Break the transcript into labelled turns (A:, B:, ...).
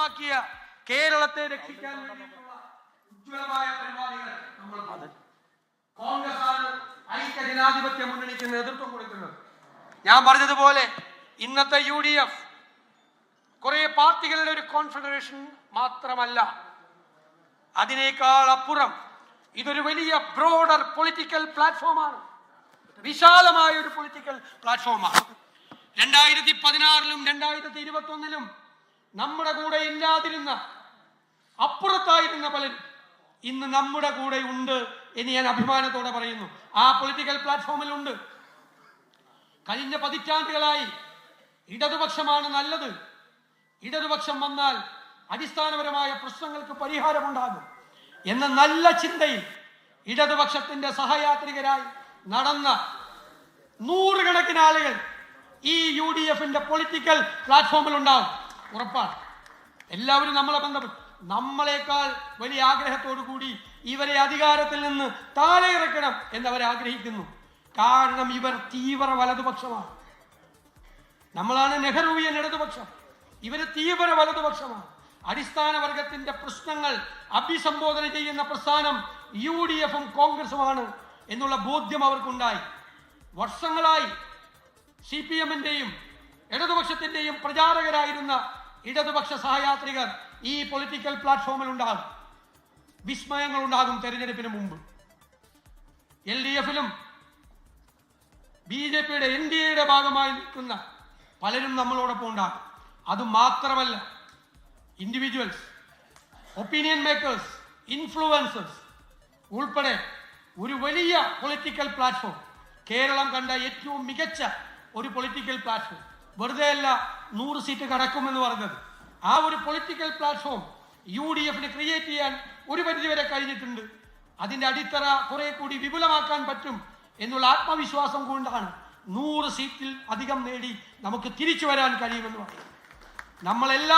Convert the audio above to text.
A: സ്വന്തമാക്കിയ കേരളത്തെ രക്ഷിക്കാൻ വേണ്ടിയിട്ടുള്ള ഉജ്ജ്വലമായ പരിപാടികൾ നമ്മൾ കോൺഗ്രസ് ആണ് ഐക്യ ജനാധിപത്യ മുന്നണിക്ക് നേതൃത്വം കൊടുക്കുന്നത്. ഞാൻ പറഞ്ഞതുപോലെ ഇന്നത്തെ യു ഡി എഫ് കുറെ പാർട്ടികളുടെ ഒരു കോൺഫെഡറേഷൻ മാത്രമല്ല അതിനേക്കാൾ അപ്പുറം ഇതൊരു വലിയ ബ്രോഡർ പൊളിറ്റിക്കൽ പ്ലാറ്റ്ഫോമാണ്. വിശാലമായ ഒരു പൊളിറ്റിക്കൽ പ്ലാറ്റ്ഫോമാണ്. രണ്ടായിരത്തി പതിനാറിലും രണ്ടായിരത്തി ഇരുപത്തി ഒന്നിലും നമ്മുടെ കൂടെ ഇല്ലാതിരുന്ന അപ്പുറത്തായിരുന്ന പലരും ഇന്ന് നമ്മുടെ കൂടെ ഉണ്ട് എന്ന് ഞാൻ അഭിമാനത്തോടെ പറയുന്നു. ആ പൊളിറ്റിക്കൽ പ്ലാറ്റ്ഫോമിൽ ഉണ്ട്. കഴിഞ്ഞ പതിറ്റാണ്ടുകളായി ഇടതുപക്ഷമാണ് നല്ലത്. ഇടതുപക്ഷം വന്നാൽ അടിസ്ഥാനപരമായ പ്രശ്നങ്ങൾക്ക് പരിഹാരമുണ്ടാകും. എന്ന നല്ല ചിന്തയിൽ ഇടതുപക്ഷത്തിന്റെ സഹയാത്രികരായി നടന്ന നൂറുകണക്കിന് ആളുകൾ ഈ യു ഡി എഫിന്റെ പൊളിറ്റിക്കൽ പ്ലാറ്റ്ഫോമിൽ ഉണ്ടാവും. ഉറപ്പാണ്. എല്ലാവരും നമ്മളെ ബന്ധപ്പെട്ടു. നമ്മളെക്കാൾ വലിയ ആഗ്രഹത്തോടു കൂടി ഇവരെ അധികാരത്തിൽ നിന്ന് താഴെ ഇറക്കണം എന്നവർ ആഗ്രഹിക്കുന്നു. കാരണം ഇവർ തീവ്ര വലതുപക്ഷമാണ്. നമ്മളാണ് നെഹ്റുവിയൻ ഇടതുപക്ഷം. ഇവർ തീവ്ര വലതുപക്ഷമാണ്. അടിസ്ഥാന വർഗത്തിന്റെ പ്രശ്നങ്ങൾ അഭിസംബോധന ചെയ്യുന്ന പ്രസ്ഥാനം യു ഡി എഫും കോൺഗ്രസുമാണ് എന്നുള്ള ബോധ്യം അവർക്കുണ്ടായി. വർഷങ്ങളായി സി പി എമ്മിന്റെയും ഇടതുപക്ഷത്തിന്റെയും പ്രചാരകരായിരുന്ന ഇടതുപക്ഷ സഹയാത്രികർ ഈ പൊളിറ്റിക്കൽ പ്ലാറ്റ്ഫോമിൽ ഉണ്ടാകും. വിസ്മയങ്ങൾ ഉണ്ടാകും തെരഞ്ഞെടുപ്പിന് മുമ്പ്. എൽ ഡി എഫിലും ബി ജെ പിയുടെ എൻ ഡി എയുടെ ഭാഗമായി നിൽക്കുന്ന പലരും നമ്മളോടൊപ്പം ഉണ്ടാകും. അത് മാത്രമല്ല ഇൻഡിവിജ്വൽസ് ഒപ്പീനിയൻ മേക്കേഴ്സ് ഇൻഫ്ലുവൻസേഴ്സ് ഉൾപ്പെടെ ഒരു വലിയ പൊളിറ്റിക്കൽ പ്ലാറ്റ്ഫോം കേരളം കണ്ട ഏറ്റവും മികച്ച ഒരു പൊളിറ്റിക്കൽ പ്ലാറ്റ്ഫോം വെറുതെ അല്ല നൂറ് സീറ്റ് കടക്കുമെന്ന് പറഞ്ഞത്. ആ ഒരു പൊളിറ്റിക്കൽ പ്ലാറ്റ്ഫോം യു ഡി എഫിന് ക്രിയേറ്റ് ചെയ്യാൻ ഒരു പരിധിവരെ കഴിഞ്ഞിട്ടുണ്ട്. അതിന്റെ അടിത്തറ കുറെ കൂടി വിപുലമാക്കാൻ പറ്റും എന്നുള്ള ആത്മവിശ്വാസം കൊണ്ടാണ് നൂറ് സീറ്റിൽ അധികം നേടി നമുക്ക് തിരിച്ചു വരാൻ കഴിയുമെന്ന് പറയുന്നത്. നമ്മളെല്ലാം